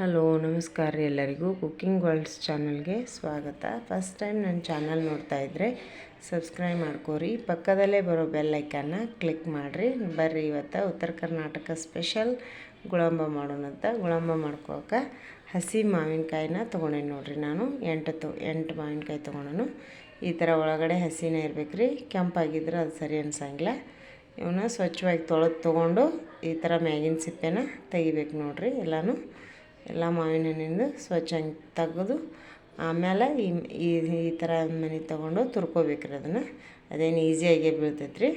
Hello, ನಮಸ್ಕಾರ ರೀ ಎಲ್ಲರಿಗೂ. ಕುಕ್ಕಿಂಗ್ ವರ್ಲ್ಡ್ಸ್ ಚಾನಲ್ಗೆ ಸ್ವಾಗತ. ಫಸ್ಟ್ ಟೈಮ್ ನನ್ನ ಚಾನಲ್ ನೋಡ್ತಾ ಇದ್ದರೆ ಸಬ್ಸ್ಕ್ರೈಬ್ ಮಾಡ್ಕೋರಿ. ಪಕ್ಕದಲ್ಲೇ ಬರೋ ಬೆಲ್ ಐಕನ್ನ ಕ್ಲಿಕ್ ಮಾಡಿರಿ. ಬರ್ರಿ ಇವತ್ತು ಉತ್ತರ ಕರ್ನಾಟಕ ಸ್ಪೆಷಲ್ ಗುಳಂಬ ಮಾಡೋಣಂತ ಗುಳಂಬ ಮಾಡ್ಕೋಕ ಹಸಿ ಮಾವಿನಕಾಯಿನ ತೊಗೊಂಡೇನಿ ನೋಡಿರಿ ನಾನು. ಎಂಟು ತೊ, ಎಂಟು ಮಾವಿನಕಾಯಿ ತೊಗೊಂಡನು. ಈ ಥರ ಒಳಗಡೆ ಹಸಿನೇ ಇರ್ಬೇಕು ರೀ ಕೆಂಪಾಗಿದ್ರೆ ಅದು ಸರಿ ಅನ್ಸಂಗಿಲ್ಲ. ಇವನ್ನ ಸ್ವಚ್ಛವಾಗಿ ತೊಳೆದು ತೊಗೊಂಡು ಈ ಥರ ಮ್ಯಾಗಿನ ಸಿಪ್ಪೆನ ತೆಗಿಬೇಕು ನೋಡಿರಿ ಎಲ್ಲನೂ. ಎಲ್ಲ ಮಾವಿನ ಹಣ್ಣಿಂದು ಸ್ವಚ್ಛ ತೆಗೆದು ಆಮೇಲೆ ಈ ಈ ಈ ಥರ ಮನೆ ತೊಗೊಂಡು ತುರ್ಕೋಬೇಕ್ರಿ ಅದನ್ನು. ಅದೇನು ಈಸಿಯಾಗೆ ಬೀಳ್ತೈತೆ ರೀ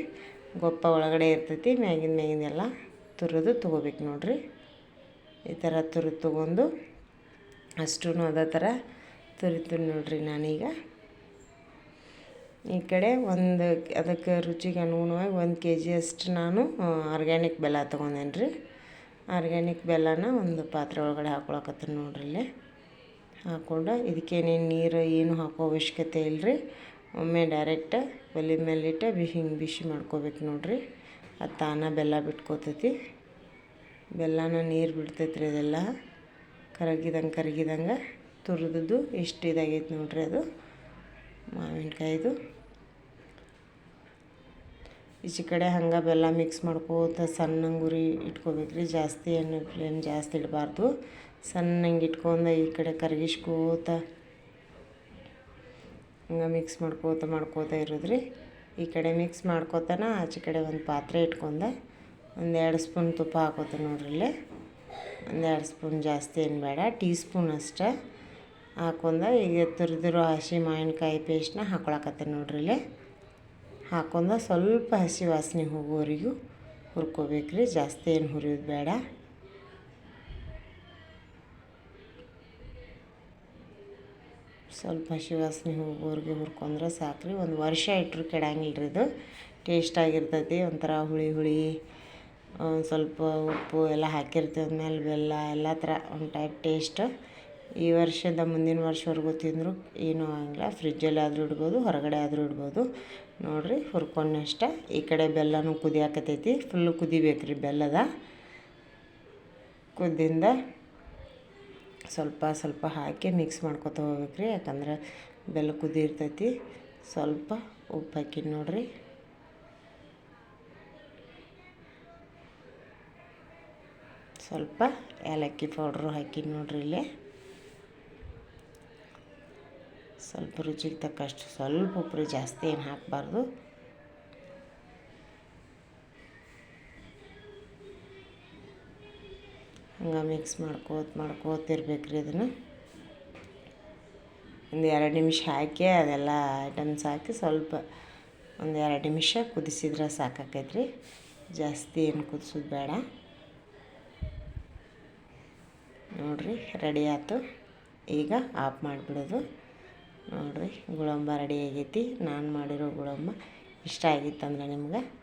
ಗೊಪ್ಪ ಒಳಗಡೆ ಇರ್ತೈತಿ, ಮ್ಯಾಗಿನ ಮ್ಯಾಗಿನೆಲ್ಲ ತುರಿದು ತೊಗೋಬೇಕು ನೋಡಿರಿ. ಈ ಥರ ತುರಿದು ತೊಗೊಂಡು ಅಷ್ಟೂ ಅದೇ ಥರ ತುರಿತೀನಿ ನೋಡಿರಿ ನಾನೀಗ. ಈ ಕಡೆ ಒಂದು ಅದಕ್ಕೆ ರುಚಿಗೆ ಅನುಗುಣವಾಗಿ ಒಂದು ಕೆ ಜಿಯಷ್ಟು ನಾನು ಆರ್ಗ್ಯಾನಿಕ್ ಬೆಲ್ಲ ತೊಗೊಂಡೇನಿ ರೀ ಆರ್ಗ್ಯಾನಿಕ್ ಬೆಲ್ಲನ ಒಂದು ಪಾತ್ರೆ ಒಳಗಡೆ ಹಾಕೊಳಕತ್ತೀನಿ ನೋಡ್ರಿ ಇಲ್ಲಿ. ಹಾಕ್ಕೊಂಡು ಇದಕ್ಕೇನೇನು ನೀರು ಏನು ಹಾಕೋ ಅವಶ್ಯಕತೆ ಇಲ್ಲರಿ ಒಮ್ಮೆ ಡೈರೆಕ್ಟ್ ಒಲೆ ಮೇಲಿಟ್ಟು ಬಿ ಹಿಂಗೆ ಬಿಸಿ ಮಾಡ್ಕೋಬೇಕು ನೋಡಿರಿ. ಅದು ತಾನ ಬೆಲ್ಲ ಬಿಟ್ಕೋತೈತಿ. ಬೆಲ್ಲನ ನೀರು ಬಿಡ್ತೈತಿ ರೀ ಅದೆಲ್ಲ. ಕರಗಿದಂಗೆ ಕರಗಿದಂಗೆ ತುರಿದದ್ದು ಎಷ್ಟು ಇದಾಗೈತೆ ನೋಡಿರಿ ಅದು. ಮಾವಿನಕಾಯಿದು. ಈಚೆ ಕಡೆ ಹಂಗೆ ಬೆಲ್ಲ ಮಿಕ್ಸ್ ಮಾಡ್ಕೋತ ಸಣ್ಣಂಗೆ ಉರಿ ಇಟ್ಕೋಬೇಕು ರೀ ಜಾಸ್ತಿ ಏನು ಫ್ಲೇಮ್ ಜಾಸ್ತಿ ಇಡಬಾರ್ದು. ಸಣ್ಣಂಗೆ ಇಟ್ಕೊಂಡು ಈ ಕಡೆ ಕರಗಿಸ್ಕೋತ ಹಂಗೆ ಮಿಕ್ಸ್ ಮಾಡ್ಕೋತ ಮಾಡ್ಕೋತ ಇರೋದ್ರಿ. ಈ ಕಡೆ ಮಿಕ್ಸ್ ಮಾಡ್ಕೋತಾನ ಆಚೆ ಕಡೆ ಒಂದು ಪಾತ್ರೆ ಇಟ್ಕೊಂಡೆ ಎರಡು ಸ್ಪೂನ್ ತುಪ್ಪ ಹಾಕೋತ ನೋಡ್ರಿ ಇಲ್ಲಿ. ಒಂದು ಎರಡು ಸ್ಪೂನ್ ಜಾಸ್ತಿ ಏನು ಬೇಡ, ಟೀ ಸ್ಪೂನ್ ಅಷ್ಟೇ ಹಾಕೊಂಡ ಈಗ ತುರಿದಿರೋ ಹಸಿ ಮಾವಿನಕಾಯಿ ಪೇಸ್ಟ್ನ ಹಾಕೊಳಕತ್ತೆ ನೋಡ್ರಿ ಇಲ್ಲಿ. ಹಾಕೊಂಡ ಸ್ವಲ್ಪ ಹಸಿ ವಾಸನೆ ಹೋಗೋವರೆಗೂ ಹುರ್ಕೋಬೇಕ್ರಿ. ಜಾಸ್ತಿ ಏನು ಹುರಿಯೋದು ಬೇಡ. ಸ್ವಲ್ಪ ಹಸಿ ವಾಸನೆ ಹೋಗೋವರೆಗೂ ಹುರ್ಕೊಂಡ್ರೆ ಸಾಕು ರೀ ಒಂದು ವರ್ಷ ಇಟ್ಟರು ಕೆಡಂಗಿಲ್ಲ ರೀ ಇದು. ಟೇಸ್ಟ್ ಆಗಿರ್ತೈತಿ. ಒಂಥರ ಹುಳಿ ಹುಳಿ ಸ್ವಲ್ಪ ಉಪ್ಪು ಎಲ್ಲ ಹಾಕಿರ್ತೀವಿ ಮೇಲೆ ಬೆಲ್ಲ ಎಲ್ಲ ಥರ, ಒಂದು ಟೈಪ್ ಟೇಸ್ಟ್ ಈ ವರ್ಷದ ಮುಂದಿನ ವರ್ಷವರೆಗೂ ತಿಂದರೂ. ಏನೂ ಫ್ರಿಜ್ಜಲ್ಲಿ ಆದರೂ ಇಡ್ಬೋದು, ಹೊರಗಡೆ ಆದರೂ ಇಡ್ಬೋದು. ನೋಡಿರಿ ಹುರ್ಕೊಂಡಷ್ಟ ಈ ಕಡೆ ಬೆಲ್ಲನೂ ಕುದಿಯಾಕತೈತಿ. ಫುಲ್ಲು ಕುದಿಬೇಕು ರೀ ಬೆಲ್ಲದ. ಕುದ್ದಿಂದ ಸ್ವಲ್ಪ ಸ್ವಲ್ಪ ಹಾಕಿ ಮಿಕ್ಸ್ ಮಾಡ್ಕೊತ ಹೋಗ್ಬೇಕು ರೀ ಯಾಕಂದ್ರೆ ಬೆಲ್ಲ ಕುದಿರ್ತೈತಿ. ಸ್ವಲ್ಪ ಉಪ್ಪು ಹಾಕಿ ನೋಡಿರಿ. ಸ್ವಲ್ಪ ಏಲಕ್ಕಿ ಪೌಡ್ರು ಹಾಕಿ ನೋಡಿರಿ ಇಲ್ಲಿ. ಸ್ವಲ್ಪ ರುಚಿಗೆ ತಕ್ಕಷ್ಟು ಸ್ವಲ್ಪ ಉಪ್ಪು ಜಾಸ್ತಿ ಏನು ಹಾಕಬಾರ್ದು. ಹಂಗೆ ಮಿಕ್ಸ್ ಮಾಡ್ಕೋತ ಮಾಡ್ಕೋತಿರ್ಬೇಕು ರೀ ಅದನ್ನು ಒಂದು ಎರಡು ನಿಮಿಷ ಹಾಕಿ ಅದೆಲ್ಲ ಐಟಮ್ಸ್ ಹಾಕಿ ಸ್ವಲ್ಪ ಒಂದು ಎರಡು ನಿಮಿಷ ಕುದಿಸಿದ್ರೆ ಸಾಕಾಕೈತ್ರಿ. ಜಾಸ್ತಿ ಏನು ಕುದಿಸೋದು ಬೇಡ. ನೋಡಿರಿ, ರೆಡಿ ಆಯಿತು. ಈಗ ಆಫ್ ಮಾಡಿಬಿಡೋದು. ನೋಡಿರಿ ಗುಳಂಬ ರೆಡಿ ಆಗೈತಿ. ನಾನು ಮಾಡಿರೋ ಗುಳಂಬ ಇಷ್ಟ ಆಗಿತ್ತಂದ್ರೆ ನಿಮ್ಗೆ?